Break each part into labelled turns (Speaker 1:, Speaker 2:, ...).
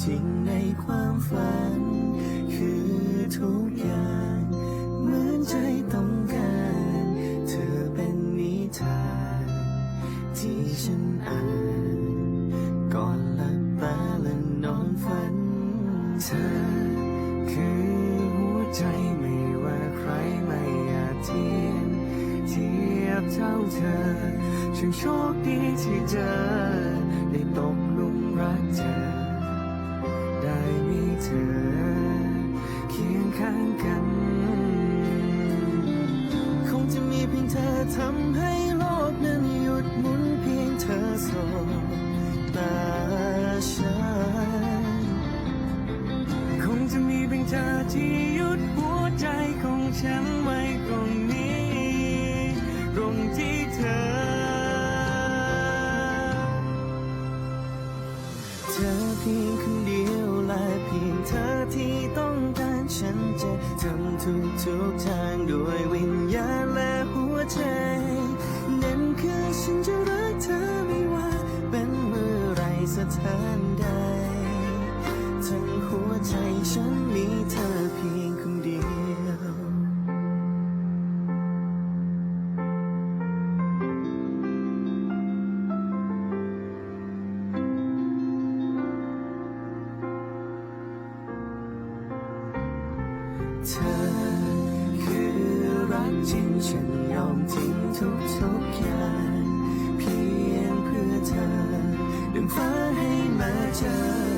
Speaker 1: จริงในความฝัน คือทุกอย่าง เหมือนใจต้องการ เธอเป็นนิทานที่ฉันอ่านก่อนหลับตาและนอนฝัน เธอคือหัวใจไม่ว่าใครไม่อาจเทียมเทียบเท่าเธอฉันโชคดีที่เจอได้ตก เธอเคียงข้างกัน คงจะมีเพียงเธอทำให้ ทุกทางด้วยวิญญาณและหัวใจ นั่นคือฉันจะรักเธอไม่ว่า เป็นเมื่อไรสถานใด ทั้งหัวใจฉัน ทิ้งฉันยอมทิ้งทุกทุอย่างเพียงเพื่อเธอดึงฟ้าให้มาเจอ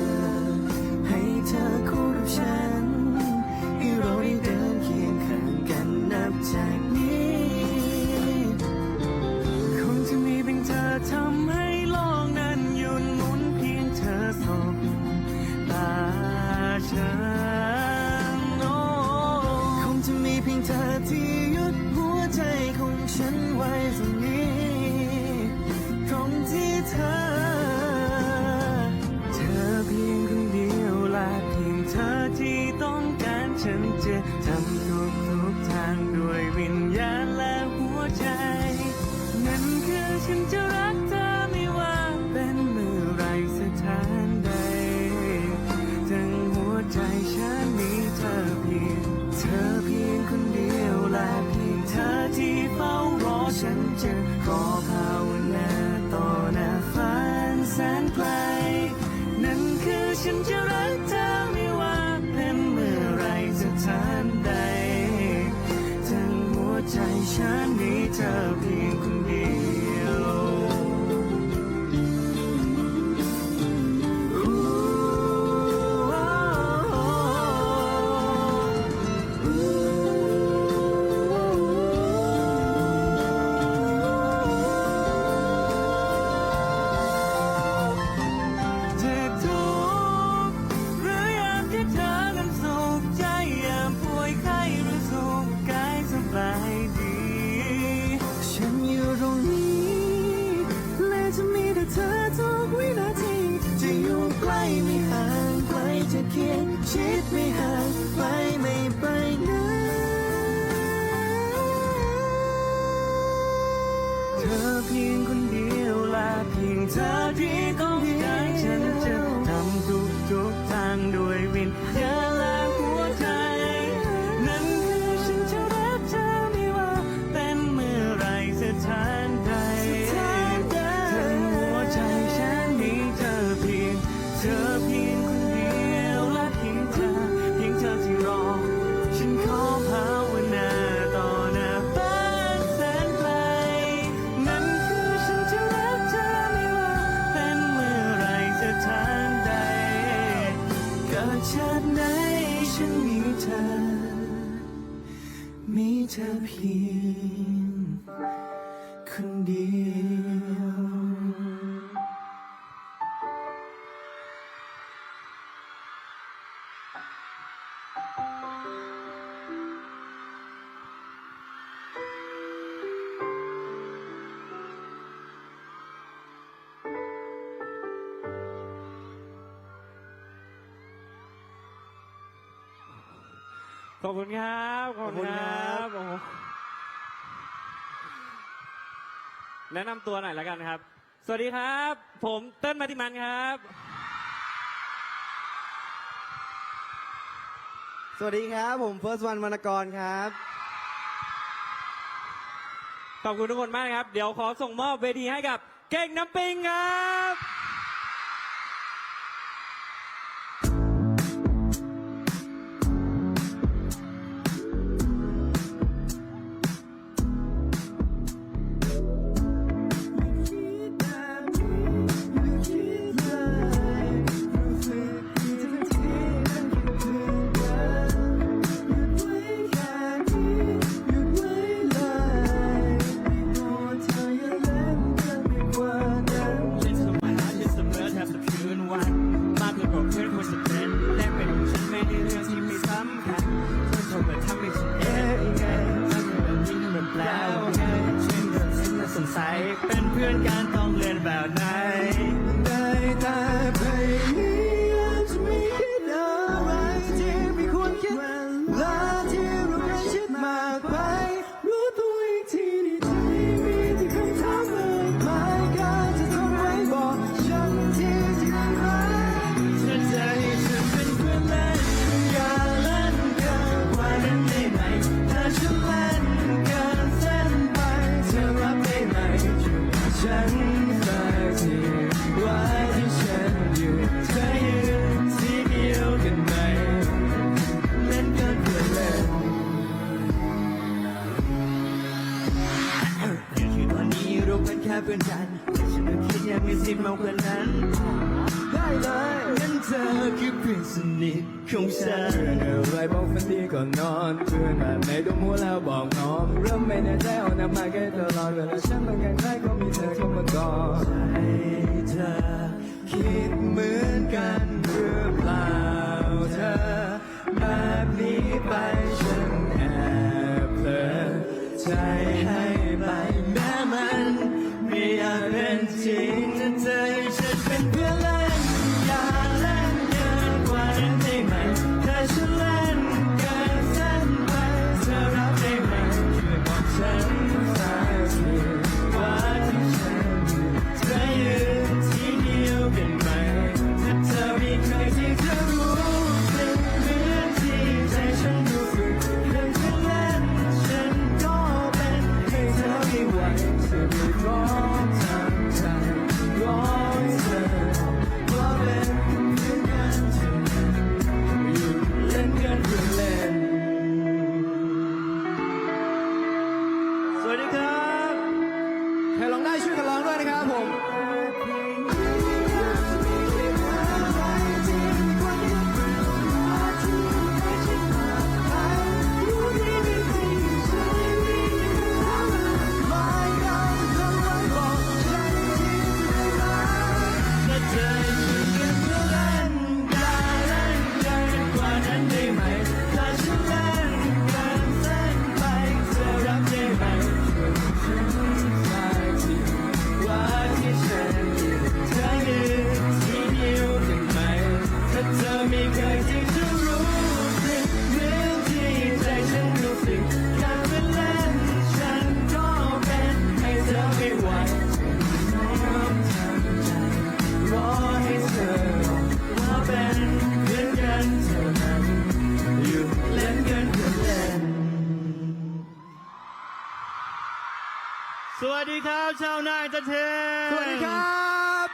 Speaker 1: bien con ไหนฉันมีเธอ มีเธอเพียงคนเดียว แนะนำตัวหน่อย
Speaker 2: แล้วกันครับ สวัสดีครับ ผมเติ้ลมาติมันครับ
Speaker 3: สวัสดีครับ ผมเฟิร์สวันวรรณกรครับ
Speaker 4: ขอบคุณทุกคนมากครับ เดี๋ยวขอส่งมอบเวทีให้กับเก่งน้ำปิงครับ
Speaker 5: ไรบอก
Speaker 3: ฝันดีก่อนนอนเพื่อนแบบไหนดูมัวแล้วบอกน้องเริ่มไม่แน่ใจเอาน้ำมาแค่ตลอดเวลาฉันต้องการใครก็มีเธอเข้ามาก่อน
Speaker 5: ให้เธอคิดเหมือนกันหรือเปล่าเธอแบบนี้ไปฉันแอบเพลอใจให้ วัสดีครับ
Speaker 3: ชา
Speaker 5: วนายจะเทนสวัสดีครับ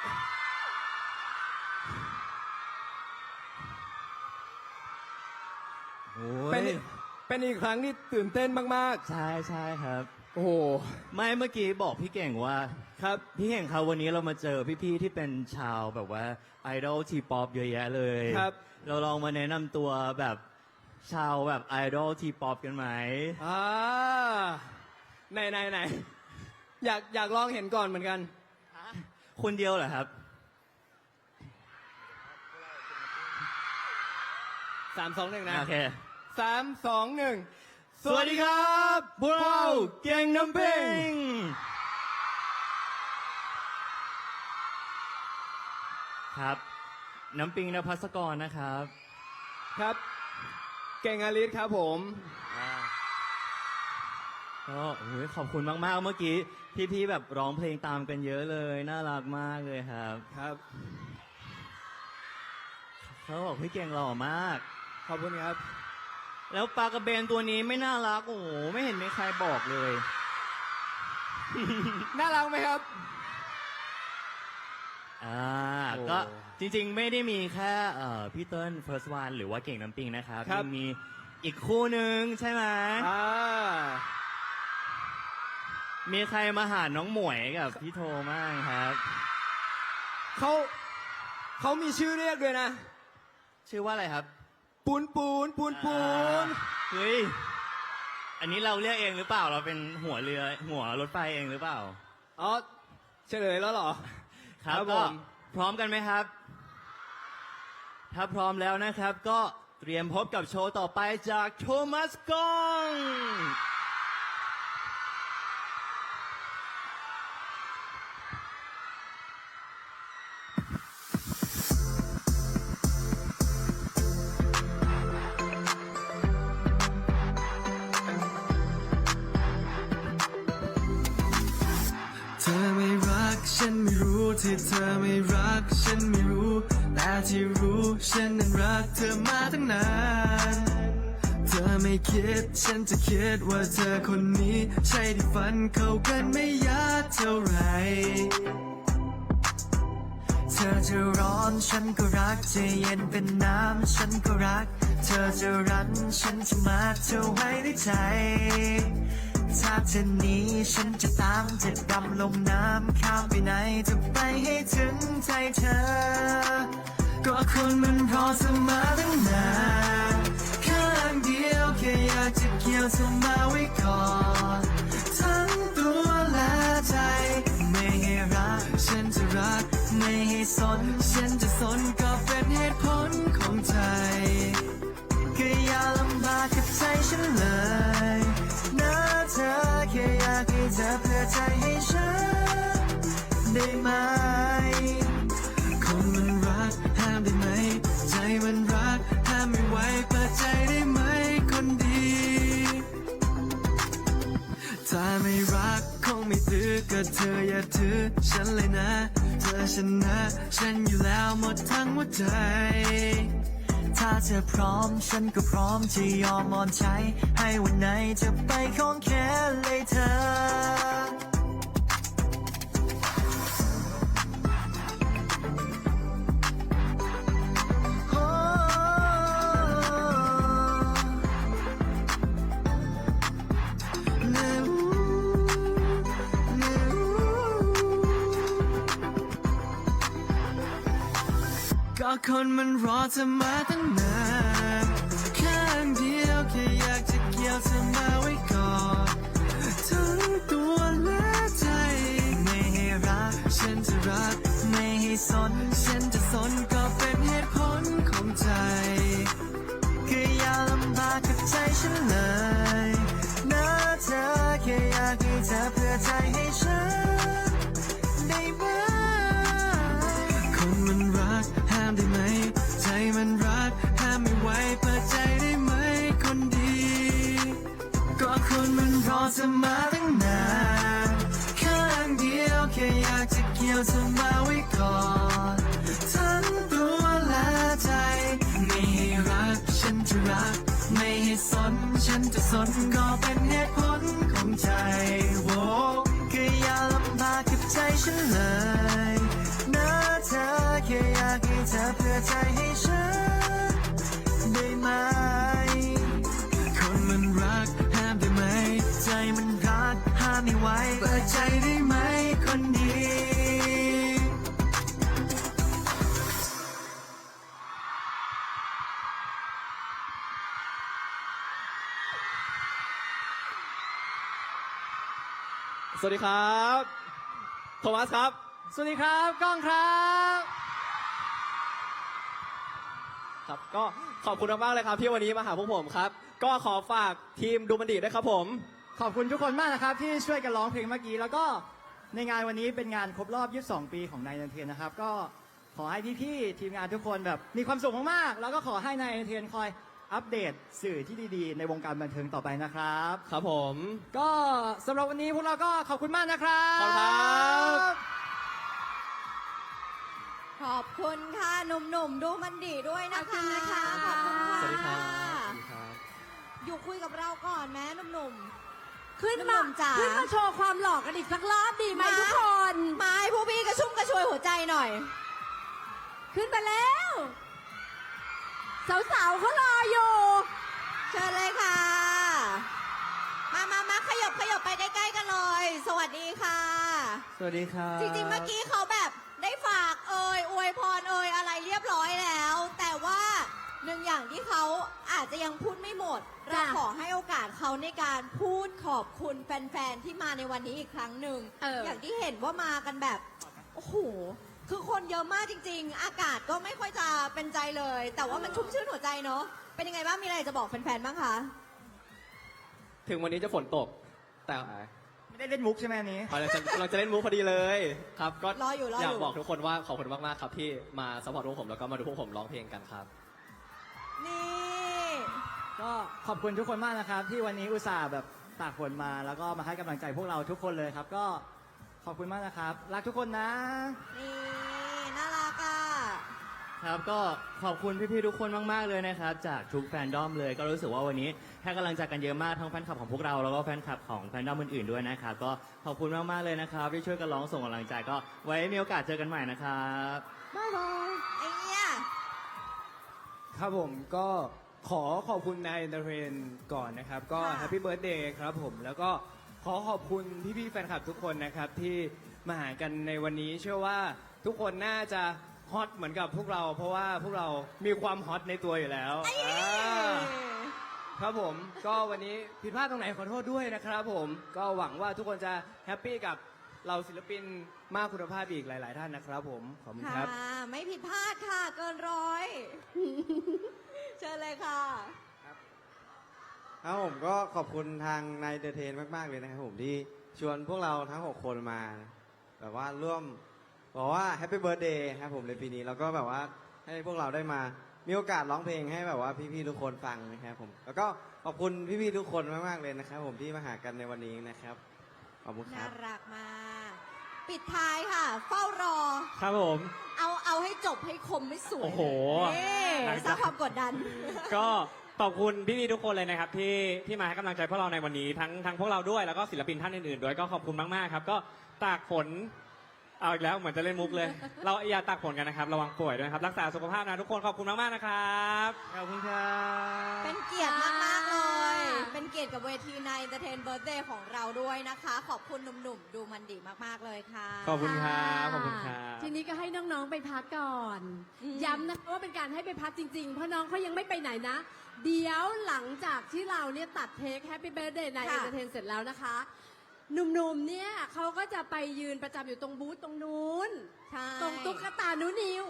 Speaker 5: เป็
Speaker 3: เป็นนเป็นอีกครั้งที่ตื่นเต้นมาก
Speaker 5: ใช่ใช่ครับ
Speaker 3: ๆ โอ้โห
Speaker 5: ไม่เมื่อกี้บอกพี่เก่งว่า
Speaker 3: ครับ
Speaker 5: พี่เก่งครับวันนี้เรามาเจอพี่ๆที่เป็นชาวแบบว่าไอดอลทีป๊อปเยอะแยะเลย
Speaker 3: ครับ
Speaker 5: เราลองมาแนะนำตัวแบบชาวแบบไอดอลทีป๊อปกันไหม
Speaker 3: อ่าไหนไหนไหน อยากอยากลองเห็นก่อนเหมือนกัน
Speaker 5: คนเดียวเหรอครับ
Speaker 3: สามสองหนึ่งนะ
Speaker 5: โอเค
Speaker 3: สามสองหนึ่ง
Speaker 5: สวัสดีครับพวกเราเก่งน้ำปิงครับ น้ำปิงนภัสกรนะครับ
Speaker 3: ครับ เก่งอาลิสครับผม
Speaker 5: ก็โอ้ยขอบคุณมากๆ เมื่อกี้พี่ๆแบบร้องเพลงตามกันเยอะเลย น่ารักมากเลยครับ
Speaker 3: ครับ
Speaker 5: เขาบอกพี่เก่งหล่อมาก
Speaker 3: ขอบคุณครับ
Speaker 5: แล้วปลากระเบนตัวนี้ไม่น่ารัก โอ้โหไม่เห็นมีใครบอกเลย
Speaker 3: น่ารักไหมครับ
Speaker 5: อ่า
Speaker 3: โอ้
Speaker 5: ก็จริงๆไม่ได้มีแค่เอ่อพี่เติ้ล first one หรือว่าเก่งน้ำปิงนะครับ
Speaker 3: ครับ
Speaker 5: ยังมีอีกคู่หนึ่งใช่ไหม
Speaker 3: อ่า
Speaker 5: มีใครมาหาน้องหมวยกับพี่โทมากครับ
Speaker 3: เขาเขามีชื่อเรียกด้วยนะ
Speaker 5: ชื่อว่าอะไรครับ
Speaker 3: ปูนปูนปูนปูน
Speaker 5: อ่าเฮ้ย อันนี้เราเรียกเองหรือเปล่า เราเป็นหัวเรือ หัวรถไฟเองหรือเปล่า
Speaker 3: อ๋อ เฉลยแล้วเหรอ
Speaker 5: ครับ
Speaker 3: ครับ
Speaker 5: ก็
Speaker 3: ผม
Speaker 5: พร้อมกันไหมครับ ถ้าพร้อมแล้วนะครับ ก็เตรียมพบกับโชว์ต่อไปจากโทมัสกอง
Speaker 6: ที่เธอไม่รักฉันไม่รู้ แต่ที่รู้ฉันนั้นรักเธอมาตั้งนาน เธอไม่คิดฉันจะคิดว่าเธอคนนี้ ใช่ที่ฝันเข้ากันไม่ยากเท่าไหร่เธอจะร้อนฉันก็รักจะเย็นเป็นน้ำฉันก็รัก เธอจะรั้นฉันจะมาเธอไว้ในใจ ถ้าเธอหนี้ฉันจะตามจะดำลงน้ำข้ามไปไหนจะไปให้ถึงใจเธอ ก็คนมันรอเธอมาตั้งนานข้างเดียวแค่อยากจะเกี่ยวเธอมาไว้ก่อนทั้งตัวและใจ ไม่ให้รักฉันจะรัก ไม่ให้สนฉัน เพื่อใจให้ฉันได้ไหม คนมันรักห้ามได้ไหม ใจมันรักห้ามไม่ไหวเปิดใจได้ไหมคนดี ถ้าไม่รักคงไม่ตื้อก็เธออย่าถือฉันเลยนะ เธอชนะ ฉันอยู่แล้วหมดทั้งหัวใจ ถ้าเธอพร้อมฉันก็พร้อมจะยอมมอนใช้ให้วันไหนจะไปของแค่เลยเธอ ก็คนมันรอเธอมาตั้งนานข้างเดียวแค่อยากจะเกี่ยวเธอมาไว้ก่อนทั้งตัวและใจ ไม่ให้รัก ฉันจะรัก ไม่ให้สน ฉันจะสนก็เป็นเหตุผลของใจคืออย่าลำบากกับใจฉันเลยนะเธอแค่อยากให้เธอเพื่อใจให้ อเธอมาตั้งนานข้างเดียวแค่อยากจะเกี่ยวเธอมาไว้ก่อนทั้งตัวและใจ ไม่ให้รักฉันจะรัก ไม่ให้สนฉันจะสนก็เป็นเหตุผลของใจโว้ก็อย่าลำบากกับใจฉันเลยนะเธอแค่อยากให้เธอเพื่อใจให้ฉันได้ไหม กห้ามไม่ไหวเปิดใจได้ไหมคนดี
Speaker 3: สวัสดีครับโทมัสครับ สวัสดีครับก้องครับ ครับก็ขอบคุณมากๆเลยครับที่วันนี้มาหาพวกผมครับ ก็ขอฝากทีมดูมันดีด้วยครับผม
Speaker 7: ขอบคุณทุกคนมากนะครับที่ช่วยกันร้องเพลงเมื่อกี้ แล้วก็ในงานวันนี้เป็นงานครบรอบ 22 ปีของนายเทนนะครับ ก็ขอให้พี่ๆทีมงานทุกคนแบบมีความสุขมากๆแล้วก็ขอให้นายเทนคอยอัปเดตสื่อที่ดีๆ ในวงการบันเทิงต่อไปนะครับ
Speaker 3: ครับผม
Speaker 7: ก็สำหรับวันนี้พวกเราก็ขอบคุณมากนะครับ
Speaker 3: ขอบคุณครับ
Speaker 8: ขอบคุณค่ะหนุ่มๆ ดูมันดีด้วยนะคะ
Speaker 9: ขอบคุณนะคะ
Speaker 8: ขอบคุณค่ะ
Speaker 3: สวัสดีครับสวัสดีครับ
Speaker 8: อยู่คุยกับเราก่อนแม่หนุ่ม
Speaker 9: ขึ้น
Speaker 8: หนุ่
Speaker 9: มาม
Speaker 8: จ๋า
Speaker 9: ขึ้นมาโชว์ความหล่อกันอีกสักรอบดีไหม
Speaker 8: มา
Speaker 9: ทุกคน
Speaker 8: ๆมาให้พวกพี่กระชุ่มกระชวยหัวใจหน่อย
Speaker 9: ขึ้นมาแล้ว สาวๆเขารออยู่
Speaker 8: เชิญเลยค่ะ มามามาขยบขยบไปใกล้ๆกันเลย สวัสดีค่ะ
Speaker 3: สวัสดีครับ
Speaker 8: จริงๆ เมื่อกี้เขาแบบได้ฝากเอ่ยอวยพรเอ่ยอะไรเรียบร้อยแล้ว แต่ว่า หนึ่งอย่างที่เขาอาจจะยังพูดไม่หมด เรา
Speaker 9: จ้ะ
Speaker 8: ขอให้โอกาสเขาในการพูดขอบคุณแฟนๆ ที่มาในวันนี้อีกครั้งหนึ่ง
Speaker 9: เอออ
Speaker 8: ย่างที่เห็นว่ามากันแบบ โอ้โห คือคนเยอะมากจริง ๆ อากาศก็ไม่ค่อยจะเป็นใจเลย แต่ว่ามันชุ่มชื่นหัวใจเนาะ เป็นยังไงบ้าง มีอะไรจะบอกแฟนๆ บ้างคะ
Speaker 10: ถึงวันนี้จะฝนตก แต่
Speaker 7: ไม่ได้เล่นมุกใช่ไหมอันนี้
Speaker 10: เราจะเราจะเล่นมูฟพอดีเลยครับ ก็
Speaker 8: รออยู่รออยู่
Speaker 10: อยากบอกทุกคนว่าขอบคุณมากๆครับที่มาสปอร์ตพวกผมแล้วก็มาดูพวกผมร้องเพลงกันครับ
Speaker 8: นี่
Speaker 7: ก็ขอบคุณทุกคนมากนะครับ ที่วันนี้อุตส่าห์แบบตากฝนมาแล้วก็มาให้กำลังใจพวกเราทุกคนเลยครับ ก็ขอบคุณมากนะครับ รักทุกคนนะ
Speaker 8: นี่น่ารักอะ
Speaker 5: ครับก็ขอบคุณพี่ๆทุกคนมากๆเลยนะครับ จากทุกแฟนดอมเลย ก็รู้สึกว่าวันนี้ให้กำลังใจกันเยอะมากทั้งแฟนคลับของพวกเราแล้วก็แฟนคลับของแฟนดอมอื่นๆด้วยนะครับก็ขอบคุณมากๆเลยนะครับที่ช่วยกันร้องส่งกำลังใจก็ไว้มีโอกาสเจอกันใหม่นะครับ
Speaker 7: บ๊ายบาย
Speaker 8: ไอ้เนี่ย
Speaker 3: ครับผมก็ขอขอบคุณนายเอนเตอร์เทนก่อนนะครับ ก็
Speaker 8: ค่ะ
Speaker 3: แฮปปี้เบิร์ดเดย์ครับผม แล้วก็ขอขอบคุณพี่ๆแฟนคลับทุกคนนะครับ ที่มาหากันในวันนี้เชื่อว่าทุกคนน่าจะฮอตเหมือนกับพวกเรา เพราะว่าพวกเรามีความฮอตในตัวอยู่แล้วอ่าครับผมก็วันนี้ผิดพลาดตรงไหนขอโทษด้วยนะครับผมก็หวังว่าทุกคนจะแฮปปี้กับ เราศิลปินมากคุณภาพอีกหลาย ๆ ท่านนะครับผม ขอบคุณครับ
Speaker 8: ค่ะ ไม่ผิดพลาดค่ะ เกินร้อย เชิญเลยค่ะ
Speaker 11: ครับผมก็ขอบคุณทางนายเดเทนมาก ๆ เลยนะครับผมที่ชวนพวกเราทั้ง 6 คนมา แบบว่าร่วมบอกว่าแฮปปี้เบิร์ดเดย์ครับผมในปีนี้ แล้วก็แบบว่าให้พวกเราได้มามีโอกาสร้องเพลงให้แบบว่าพี่ๆทุกคนฟังนะครับผม แล้วก็ขอบคุณพี่ๆทุกคนมากๆเลยนะครับผมที่มาหากันในวันนี้นะครับ ขอบคุณค
Speaker 8: น่า
Speaker 11: รับ
Speaker 8: รักมากปิดท้ายค่ะ เฝ้ารอ
Speaker 2: ครับผม
Speaker 8: เอาเอาให้จบให้คมไม่สวย
Speaker 2: โอ้โห
Speaker 8: นี่
Speaker 2: หลัง
Speaker 8: ส
Speaker 2: จาก
Speaker 8: ร้างความกดดัน
Speaker 2: ก็ขอบคุณพี่ๆทุกคนเลยนะครับที่ที่มาให้กำลังใจพวกเราในวันนี้ทั้งทั้งพวกเราด้วยแล้วก็ศิลปินท่านอื่นๆด้วยก็ขอบคุณมากๆครับ ก็ตากฝนเอาอีกแล้วเหมือนจะเล่นมุกเลย เราอย่าตากฝนกันนะครับ ระวังป่วยด้วยนะครับรักษาสุขภาพนะทุกคนขอบคุณมากๆนะครับ
Speaker 3: ขอบคุณครับ
Speaker 8: เป็นเกียรติมาก ๆ เลย เป็นเกียรติกับเวทีในเ e เ e นเบิร์ d เดย์ของเราด้วยนะคะ ขอบคุณหนุ่มๆ ดูมันดีมากๆเลยค่ะ
Speaker 2: ขอบคุณครับขอบคุณครับ
Speaker 9: ทีนี้ก็ให้น้องๆไปพักก่อน
Speaker 8: อืม
Speaker 9: ย้ำนะคะว่าเป็นการให้ไปพักจริงๆ เพราะน้องเขายังไม่ไปไหนนะ เดี๋ยวหลังจากที่เราเนี่ยตัดเทคแฮปปี้เบิร์ดเดย์ในเอนเตอร์เทนเสร็จแล้วนะคะ หนุ่มๆ เนี่ยเขาก็จะไปยืนประจำอยู่ตรงบูธตรงนู้น
Speaker 8: ใช่
Speaker 9: ตรงตุ๊กตานุนิว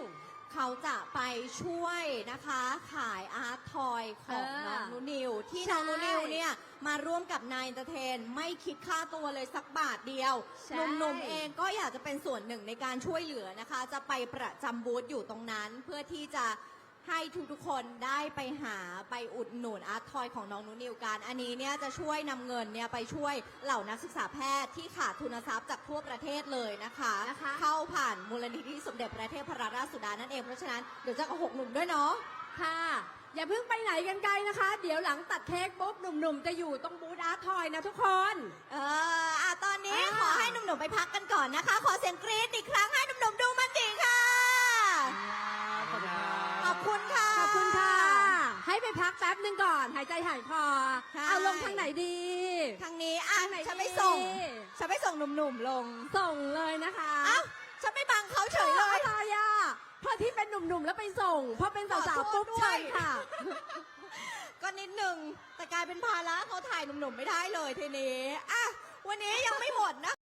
Speaker 8: เขาจะไปช่วยนะคะขายอาร์ตทอยของ
Speaker 9: เออ
Speaker 8: น้องนูนิว ที่
Speaker 9: ใช่
Speaker 8: น้องนูนิวเนี่ยมาร่วมกับนายเ e เ e นไม่คิดค่าตัวเลยสักบาทเดียว
Speaker 9: ใช่
Speaker 8: หนุ่มๆเองก็อยากจะเป็นส่วนหนึ่งในการช่วยเหลือนะคะ จะไปประจำบูธอยู่ตรงนั้น เพื่อที่จะ ให้ทุกๆคนได้ไปหาไปอุดหนุนอาร์ตทอยของน้องนูนิวกัน อันนี้เนี่ยจะช่วยนำเงินเนี่ยไปช่วยเหล่านักศึกษาแพทย์ที่ขาดทุนทรัพย์จากทั่วประเทศเลยนะคะ
Speaker 9: นะคะ
Speaker 8: เข้าผ่านมูลนิธิสมเด็จพระเทพรัตนราชสุดานั่นเองเพราะฉะนั้นเดี๋ยวจะกับหกหนุ่มด้วยเนาะ
Speaker 9: ค่ะ อย่าเพิ่งไปไหนกันไกลนะคะ เดี๋ยวหลังตัดเค้กปุ๊บหนุ่มๆ จะอยู่ตรงบูธอาร์ตทอยนะทุกคน
Speaker 8: เอออะตอนนี้
Speaker 9: อ่า
Speaker 8: ขอให้หนุ่มๆไปพักกันก่อนนะคะ ขอเสียงกรี๊ดอีกครั้งให้หนุ่มๆ
Speaker 9: ปพักแป๊บหนึ่งก่อนหายใจหายคอ
Speaker 8: ใช่
Speaker 9: เอาลงทางไหนดี
Speaker 8: ทางนี้อะ
Speaker 9: ทางไหน
Speaker 8: ฉันไป
Speaker 9: ดี
Speaker 8: ส่ง ฉันไปส่งหนุ่มๆลง
Speaker 9: ส่งเลยนะคะ
Speaker 8: เอ้าฉันไม่บังเขาเฉยเลย
Speaker 9: อะไรอะพอที่เป็นหนุ่มๆแล้วไปส่งพอเป็นสาวๆปุ๊บ
Speaker 8: ขอโทษด้วย
Speaker 9: ใช่ค่ะ
Speaker 8: ก็นิดหนึ่งแต่กลายเป็นภาระเขาถ่ายหนุ่มๆไม่ได้เลยทีนี้อะวันนี้ยังไม่หมดนะ